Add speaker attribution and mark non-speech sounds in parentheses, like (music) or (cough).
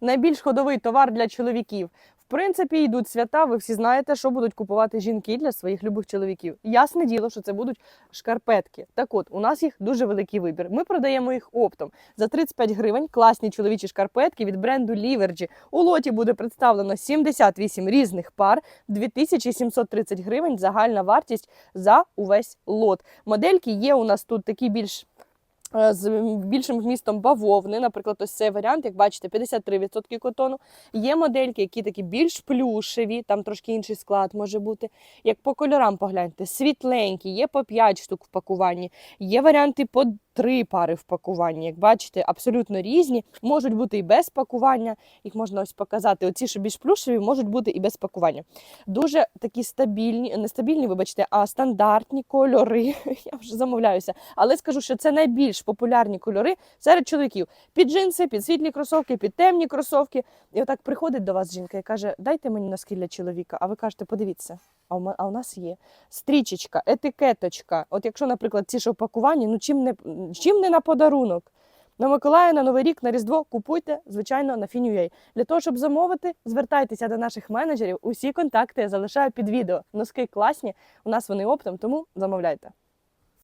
Speaker 1: найбільш ходовий товар для чоловіків. В принципі, йдуть свята. Ви всі знаєте, що будуть купувати жінки для своїх любих чоловіків. Ясне діло, що це будуть шкарпетки. Так от, у нас їх дуже великий вибір. Ми продаємо їх оптом за 35 гривень. Класні чоловічі шкарпетки від бренду Ліверджі. У лоті буде представлено 78 різних пар, 2730 гривень загальна вартість за увесь лот. Модельки є у нас тут такі більш. Е, З більшим вмістом бавовни, наприклад, ось цей варіант, як бачите, 53% котону. Є модельки, які такі більш плюшеві, там трошки інший склад може бути. Як по кольорам погляньте, світленькі, є по 5 штук в пакуванні, є варіанти по 3 пари в пакуванні. Як бачите, абсолютно різні. Можуть бути і без пакування, їх можна ось показати. Оці, що більш плюшеві, можуть бути і без пакування. Дуже такі стабільні, не стабільні, вибачте, а стандартні кольори. (laughs) Я вже замовляюся. Але скажу, що це найбільш популярні кольори серед чоловіків. Під джинси, під світлі кросовки, під темні кросовки. І отак приходить до вас жінка і каже: Дайте мені носки для чоловіка. А ви кажете, подивіться. А у, а у нас є стрічечка, етикеточка. От якщо, наприклад, ці ж опакування, ну чим не, чим не на подарунок. На Миколая, на Новий рік, на Різдво купуйте, звичайно, на Фінюєй. Для того, щоб замовити, звертайтеся до наших менеджерів. Усі контакти я залишаю під відео. Носки класні, у нас вони оптом, тому замовляйте.